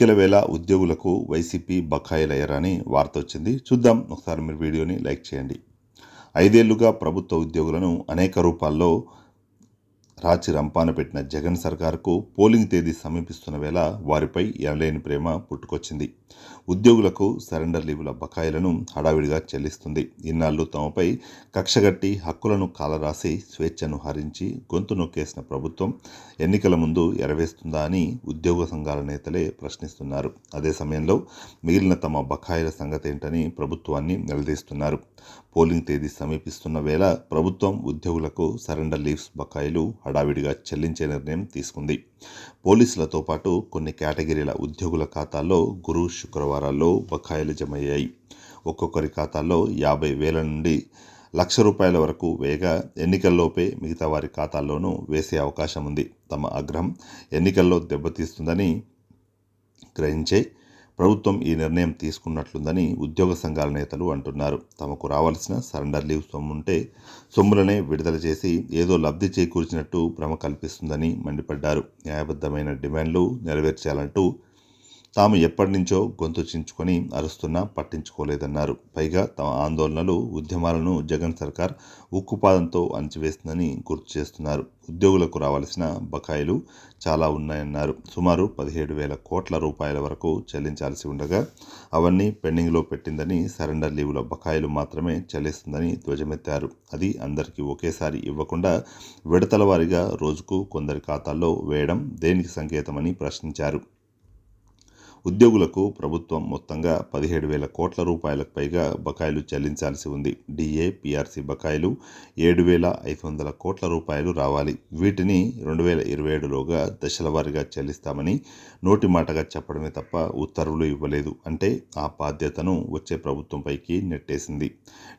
ఎన్నికల వేళ ఉద్యోగులకు వైసీపీ బకాయిలయ్యారని వార్త వచ్చింది చూద్దాం. ఒకసారి మీరు వీడియోని లైక్ చేయండి. ఐదేళ్ళుగా ప్రభుత్వ ఉద్యోగులను అనేక రూపాల్లో రాచి రంపాన పెట్టిన జగన్ సర్కార్కు పోలింగ్ తేదీ సమీపిస్తున్న వేళ వారిపై ఎనలేని ప్రేమ పుట్టుకొచ్చింది. ఉద్యోగులకు సరెండర్ లీవుల బకాయిలను హడావిడిగా చెల్లిస్తుంది. ఇన్నాళ్ళు తమపై కక్షగట్టి హక్కులను కాలరాసి స్వేచ్ఛను హరించి గొంతు నొక్కేసిన ప్రభుత్వం ఎన్నికల ముందు ఎరవేస్తుందా అని ఉద్యోగ సంఘాల నేతలే ప్రశ్నిస్తున్నారు. అదే సమయంలో మిగిలిన తమ బకాయిల సంగతేంటని ప్రభుత్వాన్ని నిలదీస్తున్నారు. పోలింగ్ తేదీ సమీపిస్తున్న వేళ ప్రభుత్వం ఉద్యోగులకు సరెండర్ లీవ్స్ బకాయిలు హడావిడిగా చెల్లించే నిర్ణయం తీసుకుంది. పోలీసులతో పాటు కొన్ని కేటగిరీల ఉద్యోగుల ఖాతాల్లో గురు శుక్రవారాల్లో బకాయిలు జమయ్యాయి. ఒక్కొక్కరి ఖాతాల్లో యాభై వేల నుండి లక్ష రూపాయల వరకు వేయగా ఎన్నికల్లోపే మిగతా వారి ఖాతాల్లోనూ వేసే అవకాశం ఉంది. తమ ఆగ్రహం ఎన్నికల్లో దెబ్బతీస్తుందని గ్రహించే ప్రభుత్వం ఈ నిర్ణయం తీసుకున్నట్లుందని ఉద్యోగ సంఘాల నేతలు అంటున్నారు. తమకు రావాల్సిన సరెండర్ లీవ్ సొమ్ముంటే సొమ్ములనే విడుదల చేసి ఏదో లబ్ధి చేకూర్చినట్టు భ్రమ కల్పిస్తుందని మండిపడ్డారు. న్యాయబద్ధమైన డిమాండ్లు నెరవేర్చాలంటూ తాము ఎప్పటినుంచో గొంతు చించుకొని అరుస్తున్నా పట్టించుకోలేదన్నారు. పైగా తమ ఆందోళనలు ఉద్యమాలను జగన్ సర్కార్ ఉక్కుపాదంతో అణచివేస్తుందని గుర్తు చేస్తున్నారు. ఉద్యోగులకు రావాల్సిన బకాయిలు చాలా ఉన్నాయన్నారు. సుమారు పదిహేడు వేల కోట్ల రూపాయల వరకు చెల్లించాల్సి ఉండగా అవన్నీ పెండింగ్లో పెట్టిందని సరెండర్ లీవుల బకాయిలు మాత్రమే చెల్లిస్తుందని ధ్వజమెత్తారు. అది అందరికీ ఒకేసారి ఇవ్వకుండా విడతల వారీగా రోజుకు కొందరి ఖాతాల్లో వేయడం దేనికి సంకేతమని ప్రశ్నించారు. ఉద్యోగులకు ప్రభుత్వం మొత్తంగా పదిహేడు వేల కోట్ల రూపాయలకు పైగా బకాయిలు చెల్లించాల్సి ఉంది. డిఏ పిఆర్సీ బకాయిలు ఏడు వేల ఐదు వందల కోట్ల రూపాయలు రావాలి. వీటిని రెండు వేల ఇరవై ఏడులోగా దశల వారీగా చెల్లిస్తామని నోటి మాటగా చెప్పడమే తప్ప ఉత్తర్వులు ఇవ్వలేదు. అంటే ఆ బాధ్యతను వచ్చే ప్రభుత్వంపైకి నెట్టేసింది.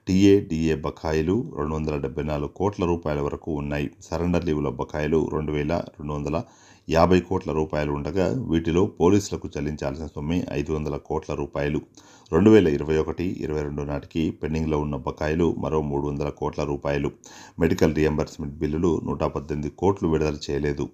టీఏ డిఏ బకాయిలు రెండు వందల డెబ్బై నాలుగు కోట్ల రూపాయల వరకు ఉన్నాయి. సరెండర్ లీవుల బకాయిలు రెండు వేల రెండు వందల యాభై కోట్ల రూపాయలు ఉండగా వీటిలో పోలీసులకు చెల్లించాల్సిన సొమ్మె ఐదు వందల కోట్ల రూపాయలు. రెండు వేల ఇరవై ఒకటి ఇరవై రెండు నాటికి పెండింగ్లో ఉన్న బకాయిలు మరో మూడు వందల కోట్ల రూపాయలు. మెడికల్ రియంబర్స్మెంట్ బిల్లులు నూట పద్దెనిమిది కోట్లు విడుదల చేయలేదు.